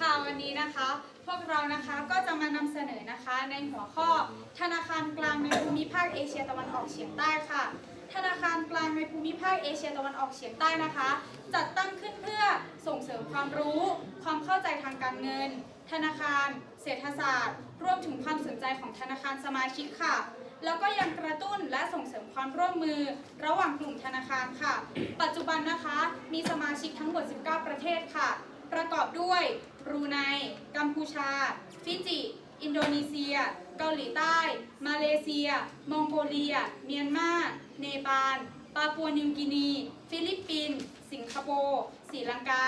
ค่ะวันนี้นะคะ พวกเรานะคะก็จะมานำเสนอนะคะ ในหัวข้อธนาคารกลางในภูมิภาคเอเชียตะวันออกเฉียงใต้ค่ะ ธนาคารกลางในภูมิภาคเอเชียตะวันออกเฉียงใต้นะคะ จัดตั้งขึ้นเพื่อส่งเสริมความรู้ ความเข้าใจทางการเงิน ธนาคาร เศรษฐศาสตร์รวมถึงความสนใจของธนาคารสมาชิกค่ะแล้วก็ยังกระตุ้นและส่งเสริมความร่วมมือระหว่างกลุ่มธนาคารค่ะ ปัจจุบันนะคะมีสมาชิกทั้งหมด 19 ประเทศค่ะ ประกอบด้วยบรูไน กัมพูชา ฟิจิ อินโดนีเซีย เกาหลีใต้ มาเลเซีย มองโกเลีย เมียนมา เนปาล ปาปัวนิวกินี ฟิลิปปินส์ สิงคโปร์ศรีลังกา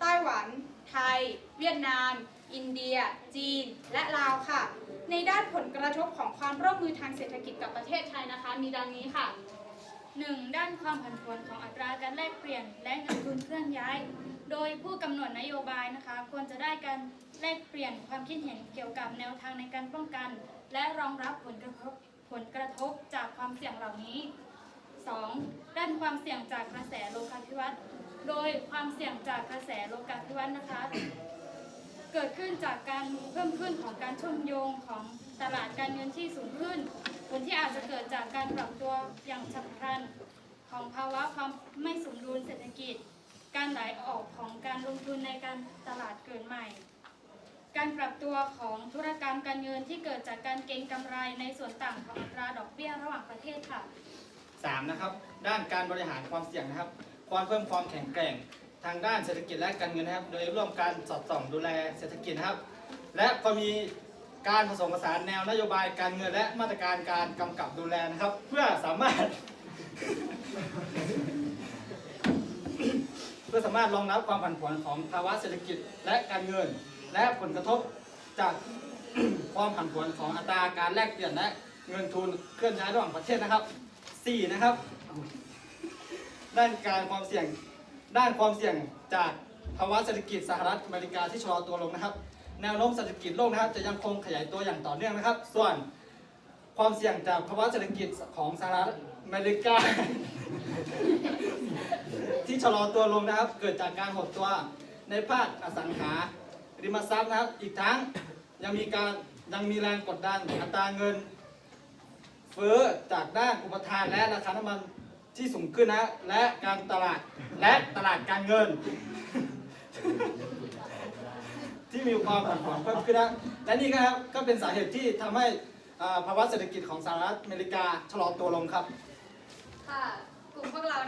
ไต้หวัน ไทย เวียดนาม อินเดีย จีน และลาวค่ะ ในด้านผลกระทบของความร่วมมือทางเศรษฐกิจกับประเทศไทยนะคะ มีดังนี้ค่ะ 1. ด้านความผันผวนของอัตราการแลกเปลี่ยนและเงินทุนเคลื่อนย้าย โดยผู้กำหนดนโยบายนะคะ ควรจะได้การแลกเปลี่ยนความคิดเห็นเกี่ยวกับแนวทางในการป้องกัน และรองรับผลกระทบผลกระทบจากความเสี่ยงเหล่านี้ 2. ด้านความเสี่ยงจากกระแสโลกาภิวัตน์โดยความเสี่ยงจากกระแสโลกาภิวัตน์นะคะ เกิดขึ้นจากการเพิ่มขึ้นของการชื่มโยงของตลาดการเงินที่สูงขึ้น ผลที่อาจจะเกิดจากการปรับตัวอย่างฉับพลัน ของภาวะความไม่สมดุลเศรษฐกิจ การไหลออกของการลงทุนในการตลาดเกิดใหม่ การปรับตัวของธุรกรรมการเงินที่เกิดจากการเก็งกำไรในส่วนต่างของอัตราดอกเบี้ยระหว่างประเทศค่ะสามนะครับ ด้านการบริหารความเสี่ยงนะครับ ความเพิ่มความแข็งแกร่ง ทางด้านเศรษฐกิจและการเงินนะครับ โดยร่วมการสอดส่องดูแลเศรษฐกิจนะครับ และพอมีการผสมผสานแนวนโยบายการเงินและมาตรการการกำกับดูแลนะครับ เพื่อสามารถ เพื่อ สามารถรองรับความผันผวนของภาวะเศรษฐกิจและการเงิน และผลกระทบจาก ความผันผวนของอัตราการแลกเปลี่ยนและเงินทุนเคลื่อนย้ายระหว่างประเทศนะครับสี่นะครับ ด้านการความเสี่ยงด้านความเสี่ยงจากภาวะเศรษฐกิจสหรัฐอเมริกาที่ชะลอตัวลงนะครับ แนวโน้มเศรษฐกิจโลกนะครับ จะยังคงขยายตัวอย่างต่อเนื่องนะครับ ส่วนความเสี่ยงจากภาวะเศรษฐกิจของสหรัฐอเมริกา ที่ชะลอตัวลงนะครับ เกิดจากการหดตัวในภาคอสังหาริมทรัพย์นะครับ อีกทั้งยังมีการยังมีแรงกดดันอัตราเงิน เฟ้อจากด้านอุปทานและราคาน้ำมันที่สูงขึ้นนะและการตลาดและตลาดการเงิน ที่มีความผันผวนเพิ่มขึ้นนะและนี่ก็ครับก็เป็นสาเหตุที่ทำให้ภาวะเศรษฐกิจของสหรัฐอเมริกาชะลอตัวลงครับค่ะ พวกเรา